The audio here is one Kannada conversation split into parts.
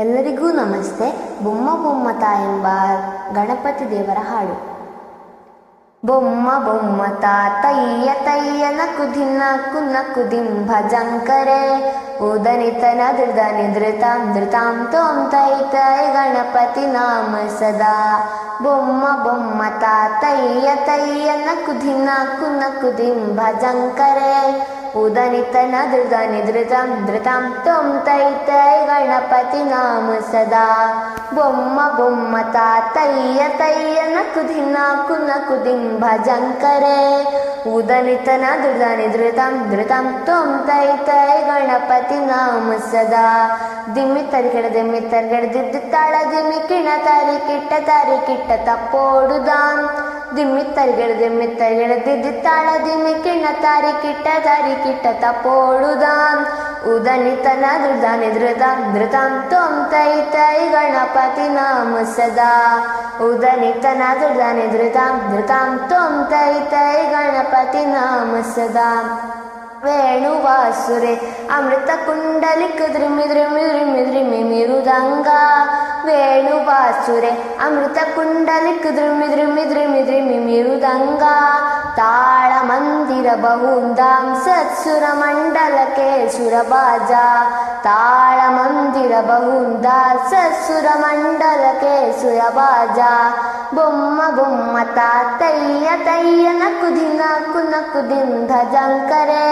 ಎಲ್ಲರಿಗೂ ನಮಸ್ತೆ. ಬೊಮ್ಮ ಬೊಮ್ಮತ ಎಂಬ ಗಣಪತಿ ದೇವರ ಹಾಡು. ಬೊಮ್ಮ ಬೊಮ್ಮತ ತಯ್ಯ ತಯ್ಯನ ಕುದಿನ ಕುನ್ನ ಕುದಿಂ ಭಜಂಕರೆ ಉದನಿತನ ದೃಢ ನಿದೃತಾಂ ಧೃತಾಂ ತೋಂ ತೈ ತೈ ಗಣಪತಿ ನಾಮ ಸದಾ. ಬೊಮ್ಮ ಬೊಮ್ಮತ ತಯ್ಯ ತಯ್ಯನ ಕುದಿನ ಕುನ್ನ ಕುದಿಂ ಭಜಂಕರೆ उदनितनधृतनिधृतं धृतं त्वं तैतै गणपतिनाम सदा बొమ్మ బొమ్మ తాతయ్య తయ్య నకుది నాకు నకుదిం భజంకరే ఉదనితన దృదని ధృతం ధృతం త్వం తైతై గణపతి నామ సదా దిమ్మి తరికిడ దిమ్మి తరికిడ దిద్దు తళ దిమ్మి కిణ తరికిట్ట తరికిట్ట తప్పోడుదాం ದಿಮ್ಮಿ ಕಿಣ ತಾರಿ ಕಿಟ್ಟ ತಾರಿ ಕಿಟ್ಟ ತಪ್ಪೋಡುದಾಂ ದಿಮ್ಮಿ ತರಿಗಡ ದಿಮ್ಮಿ ತರಿಗಡ ದಿದ್ದು ತಾಳ ದಿಮ್ಮಿ ಕಿಣ ತಾರಿ ಕಿಟ್ಟ ತಾರಿ ಕಿಟ್ಟ ತಪ್ಪೋಡುದಾಂ ಉದನಿತನ ದೃಢ ನಿದೃತಾಂ ಧೃತಾಂ ತೋಂ ತೈ ತೈ ಗಣಪತಿ ನಾಮ ಸದಾ ಉದನಿತನ ದೃಢ ನಿದೃತಾಂ ಧೃತಾಂ ತೋಂ ತೈ ತೈ ಗಣಪತಿ ನಾಮ ಸದಾ ವೇಣುವಾಸುರೆ ಅಮೃತ ಕುಂಡಲಿ ಕುದ್ರಿಮಿ ದ್ರಿಮಿ ದ್ರಿಮಿ ದ್ರಿಮಿ ಮಿರುದಂಗ ವೇಣುವಾಸುರೆ ಅಮೃತ ಕುಂಡಲಿ ಕುದ್ರಿಮಿ ದ್ರಿಮಿ ದ್ರಿಮಿ ದ್ರಿಮಿ ಮಿರುದಂಗ वेणुवासुरे अमृतकुण्डलिक द्रुमि द्रुमि द्रुमि द्रिमिरुदङ्गा ताळ मन्दिर बहुन्दं सत्सुर मण्डल के सुरबाजा ताळ मन्दिर बहुन्द सत्सुरमण्डल के सुरबाजा बुम्मता तैयतय्यन कुदिन कु न कुदिं धरे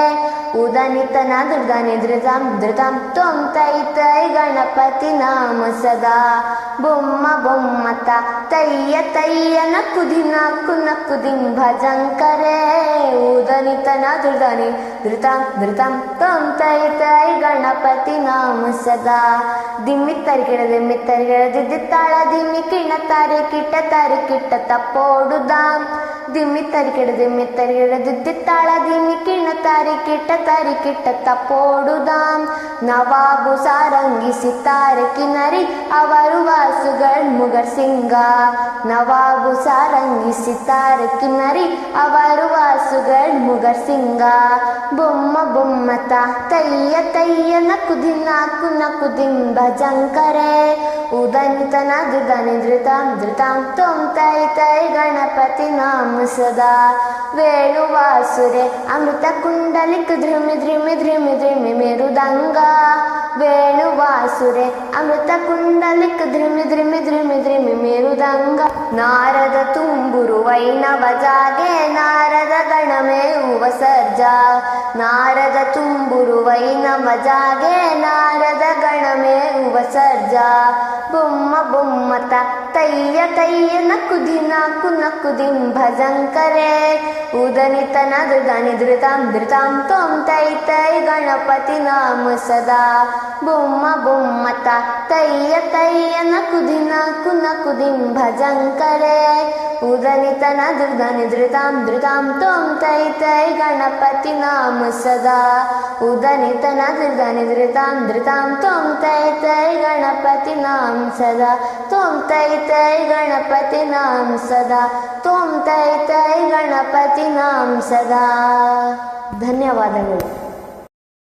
ಉದನಿತನ ದೃಢ ನಿದೃತಾಂ ಧೃತಾಂ ತ್ವಂ ತೈ ಗಣಪತಿ ನಾಮ ಸದಾ. ಬೊಮ್ಮ ಬೊಮ್ಮತ ತಯ್ಯ ತಯ್ಯನ ಕುದಿನ ಕುನ ಕುದಿಂ ಭಜಂಕರೆ ಉದನಿತನ ದೃಢ ಧೃತಾಂ ಧೃತಾಂ ತ್ವಂ ತೈ ತೈ ಗಣಪತಿ ನಾಮ ಸದಾ. ದಿಮ್ಮಿ ತರಿಗಿಡ ದಿಮ್ಮಿ ತರಿಗಿಡ ದಿದ್ದಿ ತಾಳ ದಿಮ್ಮಿ ಕಿಣ ತಾರಿ, ಕಿಟ್ಟ ತಪ್ಪೋಡುದಾಂ. ದಿಮ್ಮಿ ತರಿಗಿಡ ದಿಮ್ಮಿ ತರಿಗಿಡ ದಿದ್ದಿ ತಾಳ ದಿಮ್ಮಿ ಕಿಣ ತಾರಿ ಕಿಟ್ಟ ತಾರಿ ಕಿಟ್ಟ ತಪ್ಪೋಡುದಾಂ ನವಾಬು ಸಾರಂಗಿಸಿ ಸಿತಾರ ಕಿನರಿ, ಅವರು ವಾಸುಗಳ್ ಮುಗರ್ ಸಿಂಗ. ನವಾಬು ಸಾರಂಗಿಸಿ ಸಿತಾರ ಕಿನ್ನರಿ ಅವರು ವಾಸುಗಳ್ ಮುಗರ್ ಸಿಂಗ. ಬೊಮ್ಮ ಬೊಮ್ಮತ ತಯ್ಯ ತಯ್ಯನ ನಾಕು ಕುನ ದಿಂಬ ಜಂಕರೆ. ಉದನಿತನ ಧೃತನಿ ಧೃತಾಂ ಧೃತಾಂ ತೊಂ ತೈ ತೈ ಗಣಪತಿ ನಾಮ ಸದಾ. ವೇಣುವಾಸುರೆ ಅಮೃತ ಕುಂಡಲಿ ದ್ರಿಮಿ ದ್ರಿಮಿ ದ್ರಿಮಿ ದ್ರಿಮಿ ಮೇರುದಂಗ. ವೇಣುವಾಸುರೆ ಅಮೃತ ಕುಂಡಲಿಕ್ ದ್ರಿಮಿ ದ್ರಿಮಿ ದ್ರಿಮಿ ದ್ರಿಮಿ ಮೇರುದಂಗ. ನಾರದ ತುಂಬುರು ವೈನವ ಜಾಗೆ ನಾರದ ಗಣಮೇ ಸರ್ಜ ನಾರದ ತುಂಬುರು ವೈನವ ಜಾಗೆ ನಾರದ ಗಣಮೇ ಸರ್ಜ ಬೊಮ್ಮ ಬೊಮ್ಮ ತಯ್ಯ ತಯ್ಯನ ಕುದಿನ ಕುನ ಕುದಿಂ ಭಜಂಕರೆ ಉದನಿತನ ದೃಢ ನಿದೃತಾಂ ಧೃತಾಂ ತ್ವಂ ತೈ ತೈ ಗಣಪತಿ ನಾಮ ಸದಾ ಬೊಮ್ಮ ಬೊಮ್ಮ ತಯ್ಯ ತಯ್ಯನ ಕುದಿನ ಕುನ ಕುದಿಂ ಭಜಂಕರೆ ಉದನಿತನ ದೃಢ ನಿದೃತಾಂ ಧೃತಾಂ ತ್ವಂ ತೈ ತೈ ಗಣಪತಿ ನಾಮ ಸದಾ ಉದನಿತನ ದೃಢ ನಿದೃತಾಂ ಧೃತಾಂ ತ್ವಂ ತೈ ತೈ ಗಣಪತಿ ನಾಮ ಸದಾ ತ್ವಂ ತೈ ತೈ ಗಣಪತಿ ನಾಮ ಸದಾ ತ್ವಂ ತೈ ತೈ ಗಣಪತಿ ನಾಮ ಸದಾ ಧನ್ಯವಾದಗಳು.